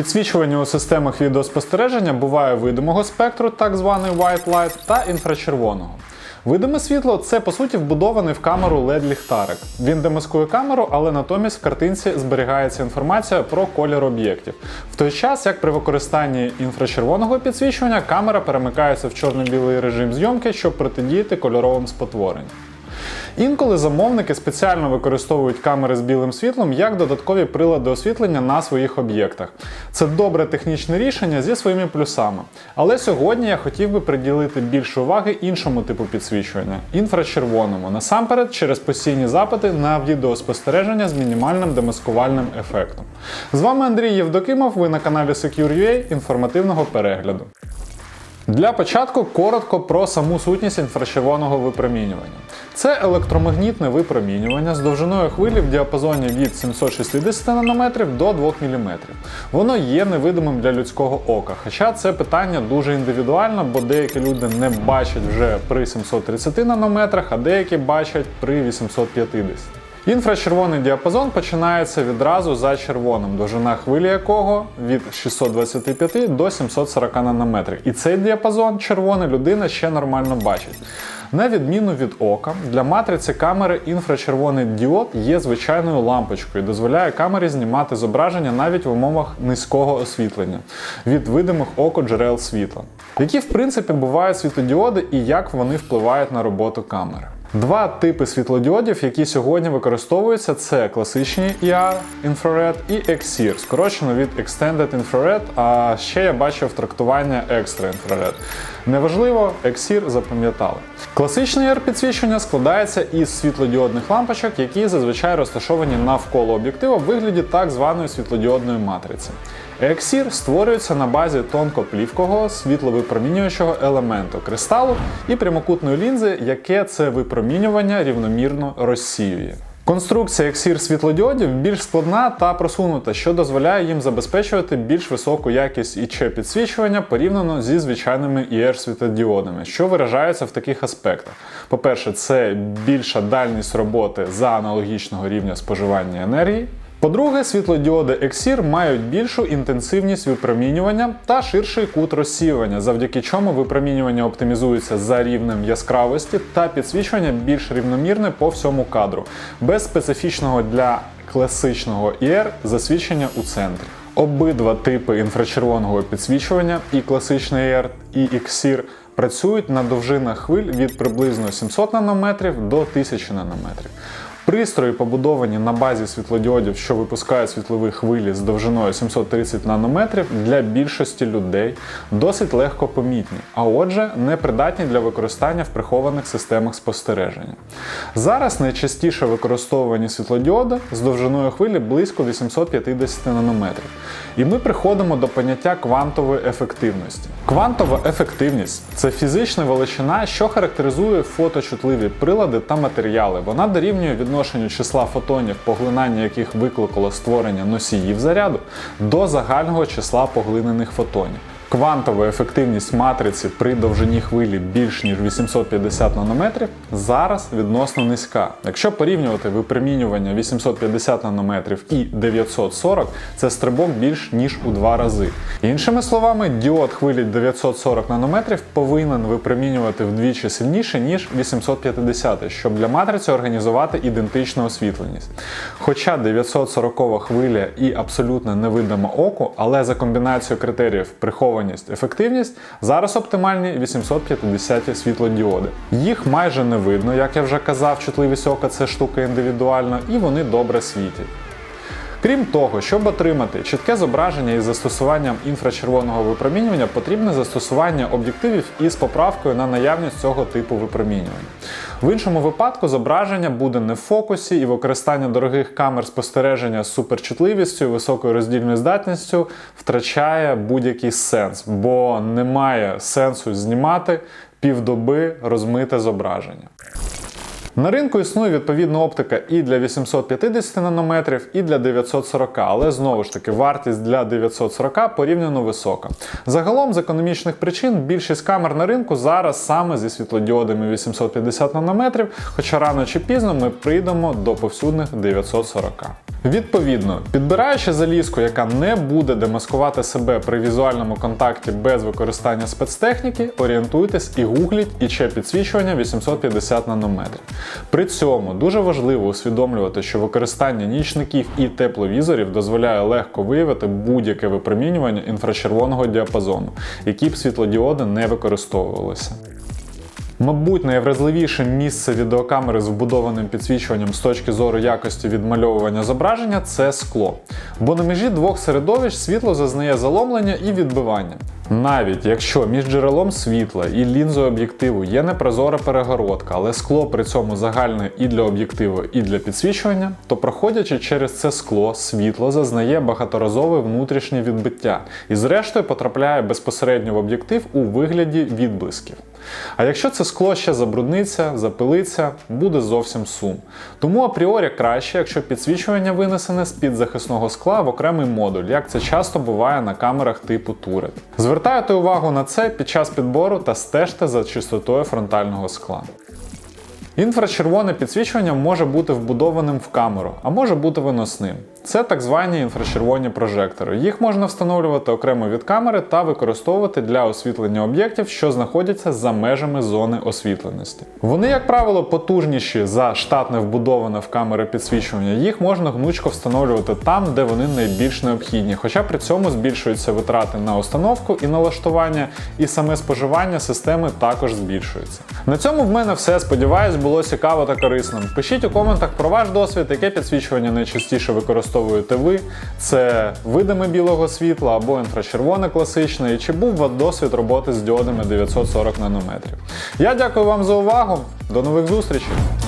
Підсвічування у системах відеоспостереження буває видимого спектру, так званий white light, та інфрачервоного. Видиме світло це по суті вбудований в камеру LED ліхтарик. Він демаскує камеру, але натомість в картинці зберігається інформація про колір об'єктів. В той час, як при використанні інфрачервоного підсвічування, камера перемикається в чорно-білий режим зйомки, щоб протидіяти кольоровим спотворенням. Інколи замовники спеціально використовують камери з білим світлом як додаткові прилади освітлення на своїх об'єктах. Це добре технічне рішення зі своїми плюсами. Але сьогодні я хотів би приділити більше уваги іншому типу підсвічування інфрачервоному, насамперед через постійні запити на відеоспостереження з мінімальним демаскувальним ефектом. З вами Андрій Євдокимов, ви на каналі Secure.ua інформативного перегляду. Для початку коротко про саму сутність інфрачервоного випромінювання. Це електромагнітне випромінювання з довжиною хвилі в діапазоні від 760 нанометрів до 2 мм. Воно є невидимим для людського ока, хоча це питання дуже індивідуально, бо деякі люди не бачать вже при 730 нанометрах, а деякі бачать при 850. Інфрачервоний діапазон починається відразу за червоним, довжина хвилі якого від 625 до 740 нанометрів. І цей діапазон червоний людина ще нормально бачить. На відміну від ока, для матриці камери інфрачервоний діод є звичайною лампочкою і дозволяє камері знімати зображення навіть в умовах низького освітлення від видимих оку джерел світла. Які в принципі бувають світлодіоди і як вони впливають на роботу камери. Два типи світлодіодів, які сьогодні використовуються, це класичні ER Infrared і XIR, скорочено від Extended Infrared, а ще я бачив трактування Extra Infrared. Неважливо, XIR запам'ятали. Класичне ER підсвічення складається із світлодіодних лампочок, які зазвичай розташовані навколо об'єктива в вигляді так званої світлодіодної матриці. Ексір створюється на базі тонкоплівкового світловипромінюючого елементу кристалу і прямокутної лінзи, яке це випромінювання рівномірно розсіює. Конструкція ексір світлодіодів більш складна та просунута, що дозволяє їм забезпечувати більш високу якість ІЧ підсвічування порівняно зі звичайними ir світлодіодами, що виражається в таких аспектах. По-перше, це більша дальність роботи за аналогічного рівня споживання енергії. По-друге, світлодіоди XIR мають більшу інтенсивність випромінювання та ширший кут розсіювання, завдяки чому випромінювання оптимізується за рівнем яскравості та підсвічування більш рівномірне по всьому кадру, без специфічного для класичного IR засвідчення у центрі. Обидва типи інфрачервоного підсвічування, і класичний IR, і XIR, працюють на довжинах хвиль від приблизно 700 нанометрів до 1000 нанометрів. Пристрої, побудовані на базі світлодіодів, що випускають світлові хвилі з довжиною 730 нанометрів, для більшості людей досить легко помітні, а отже, не придатні для використання в прихованих системах спостереження. Зараз найчастіше використовувані світлодіоди з довжиною хвилі близько 850 нанометрів. І ми приходимо до поняття квантової ефективності. Квантова ефективність це фізична величина, що характеризує фоточутливі прилади та матеріали. Вона дорівнює відношенню числа фотонів, поглинання яких викликало створення носіїв заряду, до загального числа поглинених фотонів. Квантова ефективність матриці при довжині хвилі більш ніж 850 нанометрів зараз відносно низька. Якщо порівнювати випромінювання 850 нанометрів і 940, це стрибок більш ніж у два рази. Іншими словами, діод хвилі 940 нанометрів повинен випромінювати вдвічі сильніше, ніж 850, щоб для матриці організувати ідентичну освітленість. Хоча 940 хвиля і абсолютно невидима оку, але за комбінацією критеріїв прихованість, ефективність, зараз оптимальні 850 світлодіоди. Їх майже не видно, як я вже казав, чутливість ока це штука індивідуальна, і вони добре світять. Крім того, щоб отримати чітке зображення із застосуванням інфрачервоного випромінювання, потрібне застосування об'єктивів із поправкою на наявність цього типу випромінювання. В іншому випадку зображення буде не в фокусі і використання дорогих камер спостереження з суперчутливістю і високою роздільною здатністю втрачає будь-який сенс, бо немає сенсу знімати півдоби розмите зображення. На ринку існує відповідна оптика і для 850 нанометрів, і для 940, але знову ж таки вартість для 940 порівняно висока. Загалом, з економічних причин, більшість камер на ринку зараз саме зі світлодіодами 850 нанометрів, хоча рано чи пізно ми прийдемо до повсюдних 940. Відповідно, підбираючи залізку, яка не буде демаскувати себе при візуальному контакті без використання спецтехніки, орієнтуйтесь і гугліть ІЧ підсвічування 850 нанометрів. При цьому дуже важливо усвідомлювати, що використання нічників і тепловізорів дозволяє легко виявити будь-яке випромінювання інфрачервоного діапазону, які б світлодіоди не використовувалися. Мабуть, найвразливіше місце відеокамери з вбудованим підсвічуванням з точки зору якості відмальовування зображення це скло. Бо на межі двох середовищ світло зазнає заломлення і відбивання. Навіть якщо між джерелом світла і лінзою об'єктиву є непрозора перегородка, але скло при цьому загальне і для об'єктиву, і для підсвічування, то проходячи через це скло, світло зазнає багаторазове внутрішнє відбиття і, зрештою, потрапляє безпосередньо в об'єктив у вигляді відблисків. А якщо це скло ще забрудниться, запилиться, буде зовсім сум. Тому апріорі краще, якщо підсвічування винесене з під захисного скла в окремий модуль, як це часто буває на камерах типу Turret. Звертайте увагу на це під час підбору та стежте за чистотою фронтального скла. Інфрачервоне підсвічування може бути вбудованим в камеру, а може бути виносним. Це так звані інфрачервоні прожектори. Їх можна встановлювати окремо від камери та використовувати для освітлення об'єктів, що знаходяться за межами зони освітленості. Вони, як правило, потужніші за штатне вбудоване в камери підсвічування. Їх можна гнучко встановлювати там, де вони найбільш необхідні, хоча при цьому збільшуються витрати на установку і налаштування, і саме споживання системи також збільшується. На цьому в мене все. Сподіваюсь, було цікаво та корисно. Пишіть у коментах про ваш досвід, яке підсвічування найчастіше використовуєте ви. Це видими білого світла або інфрачервоне класичне, і чи був досвід роботи з діодами 940 нанометрів. Я дякую вам за увагу. До нових зустрічей!